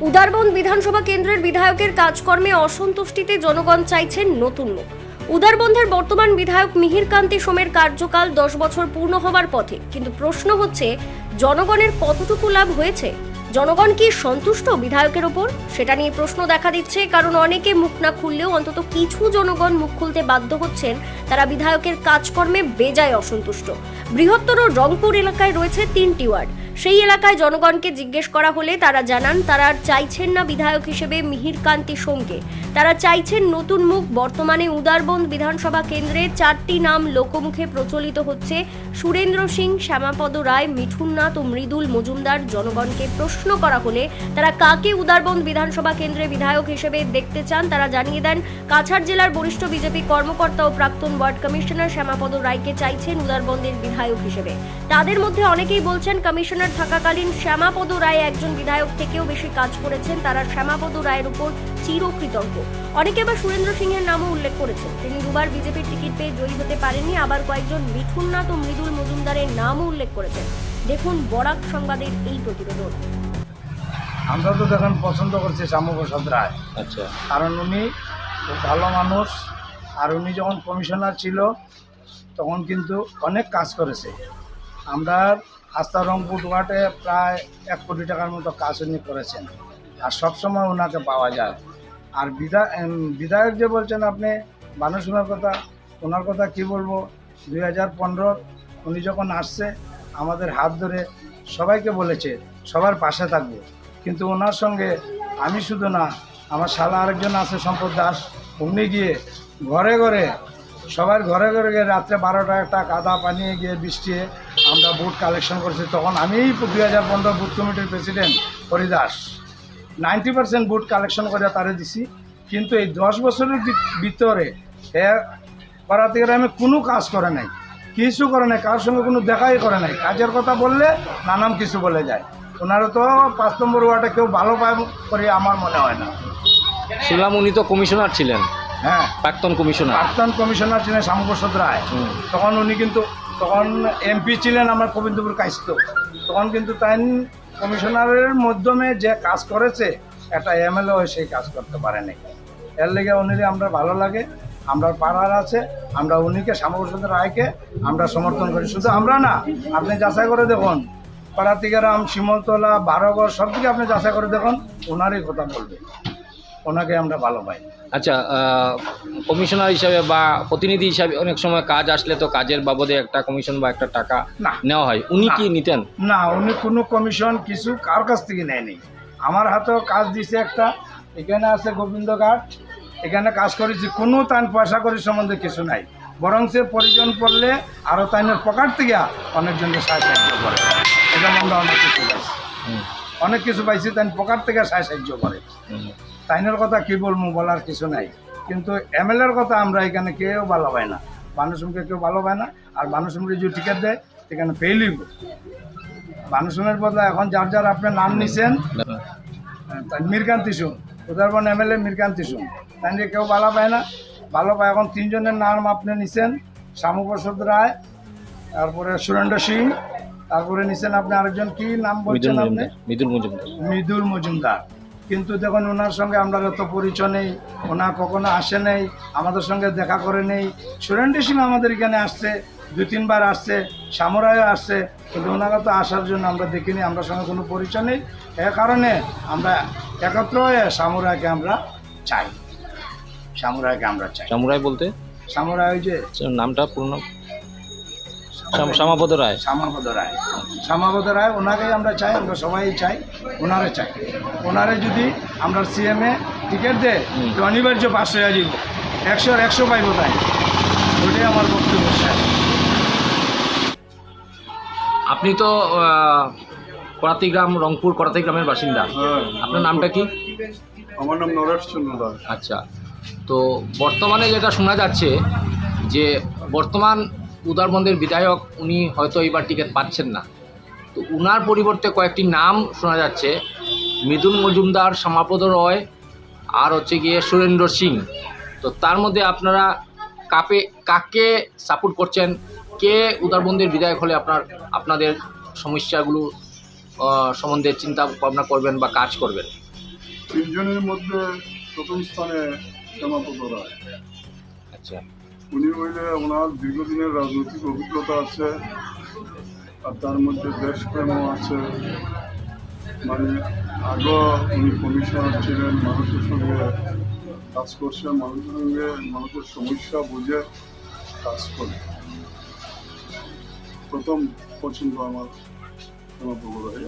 উদারবন বিধানসভা কেন্দ্রের বিধায়কের কাজকর্মে অসন্তুষ্টিতে জনগণ চাইছেন নতুন মুখ। উদারবন্ধের বর্তমান বিধায়ক মিহির কান্তি সোমের কার্যকাল দশ বছর পূর্ণ হবার পথে। কিন্তু প্রশ্ন হচ্ছে, জনগণের কতটুকু লাভ হয়েছে? জনগণ কি সন্তুষ্ট বিধায়কের ওপর? সেটা নিয়ে প্রশ্ন দেখা দিচ্ছে, কারণ অনেকে মুখ না খুললেও অন্তত কিছু জনগণ মুখ খুলতে বাধ্য হচ্ছেন, তারা বিধায়কের কাজকর্মে বেজায় অসন্তুষ্ট। বৃহত্তর রংপুর এলাকায় রয়েছে তিনটি ওয়ার্ড। সেই এলাকায় জনগণকে জিজ্ঞেস করা হলে তারা জানান, তারা আর চাইছেন না বিধায়ক হিসেবে মিহির কান্তি সোমকে। তারা চাইছেন নতুন মুখ, বর্তমানে উদারবন্দ বিধানসভা কেন্দ্রে চারটি নাম লোকমুখে প্রচলিত হচ্ছে। সুরেন্দ্র সিং, শ্যামাপদ রায়, মিঠুন নাথ ও মৃদুল মজুমদার জনগণকে প্রশ্ন করা হলে তারা কাকে উদারবন্দ বিধানসভা কেন্দ্রে বিধায়ক হিসেবে দেখতে চান, তারা জানিয়ে দেন, কাছাড় জেলার বরিষ্ঠ বিজেপি কর্মকর্তা ও প্রাক্তন ওয়ার্ড কমিশনার শ্যামাপদ রায়কে চাইছেন উদারবন্দের বিধায়ক হিসেবে। তাদের মধ্যে অনেকেই বলছেন, কমিশনার থাকাকালীন শ্যামাপদ রায় একজন বিধায়ক থেকেও বেশি কাজ করেছেন। তারা শ্যামাপদ রায়ের উপর চিরকৃতজ্ঞ। অনেকে আবার সুরেন্দ্র সিংহের নামও উল্লেখ করেছেন। তিনি দুবার বিজেপির টিকিট পেয়ে জয়ী হতে পারেননি আবার কয়েকজন মিঠুননাথ ও মৃদুল মজুমদারের নামও উল্লেখ করেছেন। দেখুন বরাক সংবাদের এই প্রতিবেদন। আমরা তো দেখেন পছন্দ করছি শ্যামপ্রসাদ রায় আচ্ছা। কারণ উনি খুব ভালো মানুষ আর উনি যখন কমিশনার ছিল তখন কিন্তু অনেক কাজ করেছে। আমরা আস্থা রংপুর ওয়ার্ডে প্রায় এক কোটি টাকার মতো কাজ উনি করেছেন। আর সবসময় ওনাকে পাওয়া যায়। আর বিধা বিধায়ক যে বলছেন আপনি মানুষজনের কথা, ওনার কথা কি বলব? দুই হাজার পনেরো, উনি যখন আসছে, আমাদের হাত ধরে সবাইকে বলেছে, সবার পাশে থাকব। কিন্তু ওনার সঙ্গে আমি শুধু না, আমার শালা আরেকজন আছে, সম্পদ দাস, উনি গিয়ে ঘরে ঘরে সবার ঘরে ঘরে গিয়ে রাত্রে বারোটা একটা কাদা পানিয়ে গিয়ে বৃষ্টি, আমরা বুট কালেকশন করেছি। তখন আমি দুই হাজার পনেরো বুট কমিটির president Haridas ninety percent booth collection করে তারে দিছি। কিন্তু এই দশ বছরের ভিতরে এ পাড়াতে আমি কোনো কাজ করে নাই। কিছু করে নাই, কারোর সঙ্গে কোনো দেখাই করে নাই। কাজের কথা বললে নানান কিছু বলে যায়। ওনারা তো পাঁচ নম্বর ওয়ার্ডে কেউ ভালো পায় করে আমার মনে হয় না। শুনলাম উনি তো কমিশনার ছিলেন। হ্যাঁ। প্রাক্তন কমিশনার। প্রাক্তন কমিশনার ছিলেন শ্যামপ্রসাদ রায়। তখন উনি কিন্তু তখন এমপি ছিলেন আমার গোবিন্দপুর কাইস্ত। তখন কিন্তু তাই কমিশনারের মাধ্যমে যে কাজ করেছে একটা এমএলএ সেই কাজ করতে পারেনি এর লেগে উনি আমরা ভালো লাগে আমরা পাড়ার আছে আমরা উনিকে শ্যামপ্রসাদ রায়কে আমরা সমর্থন করি। শুধু আমরা না আপনি যাচাই করে দেখুন। পাড়াতিগারাম শিমলতলা বারোগড় সব দিকে আপনি যাচাই করে দেখুন ওনারই কথা বলবে। ওনাকে আমরা ভালো পাই। আচ্ছা কমিশনার হিসাবে বা প্রতিনিধি হিসাবে অনেক সময় কাজ আসলে তো কাজের বাবদে একটা কমিশন বা একটা টাকা না। নেওয়া হয়। উনি কি নিতেন? না উনি কোনো কমিশন কিছু কার কাছ থেকে নেয়নি। আমার হাতেও কাজ দিছে একটা এখানে আছে গোবিন্দঘাট এখানে কাজ করেছি কোনো তান পয়সা করি সম্বন্ধে কিছু নাই। বরং সে প্রয়োজন পড়লে আরও তাইনের পকেট থেকে অনেকজনকে সাহায্য করে। এটা আমরা অনেক কিছু অনেক কিছু পাইছি তাই পকেট থেকে সাহায্য করে। তাইনের কথা কি বলব বলার কিছু নাই। কিন্তু এমএলএর কথা আমরা এখানে কেউ ভালো পাই না। মানুষকে কেউ ভালো পায় না, আর মানুষকে যদি টিকিট দেয়, সেখানে পেইলিব মানুষের বদলে এখন যার যার আপনি নাম নিছেন মীরকান্তি সুন উদারবন এমএলএ মীরকান্তি সুন তাই কেউ ভালো পায় না। ভালো পায় এখন তিনজনের নাম আপনি নিছেন শ্যামপ্রসাদ রায় তারপরে সুরেন্দ্র সিং তারপরে নিছেন আপনি আরেকজন কি নাম বলছেন আপনি? মৃদুল মজুমদার। মৃদুল মজুমদার। কিন্তু দেখুন ওনার সঙ্গে আমরা যত পরিচয় নেই ওনা কখনো আসে নেই আমাদের সঙ্গে দেখা করে নেই সুরেন্দ্র সিং আমাদের এখানে আসছে দু তিনবার আসছে সামরায়ও আসছে কিন্তু ওনারা তো আসার জন্য আমরা দেখিনি আমরা সঙ্গে কোনো পরিচয় নেই। এ কারণে আমরা একত্র হয়ে সামুরায়কে আমরা চাই। সামুরায়কে আমরা চাই। চামুরাই বলতে? সামুরায় ওই যে নামটা পূর্ণ শ্যামাপদ রায়। শ্যামাপদ রায়। শ্যামাপদ রায় ওনাকেই আমরা চাই আমরা সবাই চাই ওনারে চাই। ওনারে যদি আমরা সিএমএ টিকিট দেয়। তো অনিবার্য পাস হয়ে যাব একশোর একশো পাইব তাই। ওটাই আমার বক্তব্য স্যার। আপনি তো আহ, করাতিগ্রাম রংপুর করাতিগ্রামের বাসিন্দা। আপনার নামটা কি? আমার নাম নরেশ চন্দ্র দাস আচ্ছা। তো বর্তমানে যেটা শোনা যাচ্ছে যে বর্তমান উদারবন্দের বিধায়ক উনি হয়তো এবার টিকিট পাচ্ছেন না। তো উনার পরিবর্তে কয়েকটি নাম শোনা যাচ্ছে। মৃদুল মজুমদার শ্যামাপদ রয় আর হচ্ছে গিয়ে সুরেন্দ্র সিং। তো তার মধ্যে আপনারা কাপে কাকে সাপোর্ট করছেন? কে উদারবন্দের বিধায়ক হলে আপনার আপনাদের সমস্যাগুলো সম্বন্ধে চিন্তা ভাবনা করবেন বা কাজ করবেন? তিনজনের মধ্যে প্রথম স্থানে শ্যামাপদ রায়। আচ্ছা। উনি হইলে ওনার দীর্ঘদিনের রাজনৈতিক অভিজ্ঞতা আছে, আর তার মধ্যে দেশপ্রেমও আছে। মানে আগেও উনি কমিশনার ছিলেন, মানুষের সঙ্গে কাজ করছে, মানুষের সঙ্গে মানুষের সমস্যা বুঝে কাজ করে। প্রথম পছন্দ আমার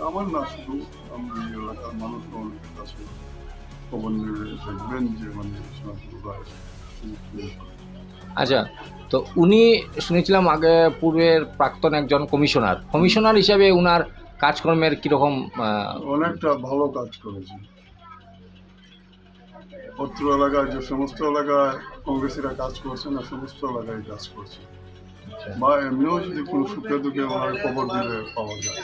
আমার না শুধু আমি এলাকার মানুষ অনেকের কাছে খবর নিয়ে দেখবেন যে মানে আচ্ছা তো উনি শুনেছিলাম আগে পূর্বের প্রাক্তন একজন কমিশনার। কমিশনার হিসাবে উনার কাজকর্মের কীরকম অনেকটা ভালো কাজ করেছে অত্র এলাকায় যে সমস্ত এলাকায় কংগ্রেসিরা কাজ করছে না সমস্ত এলাকায় কাজ করছে বা এমনিও যদি কোনো সুখে দুঃখে ওনার খবর দিলে পাওয়া যায়।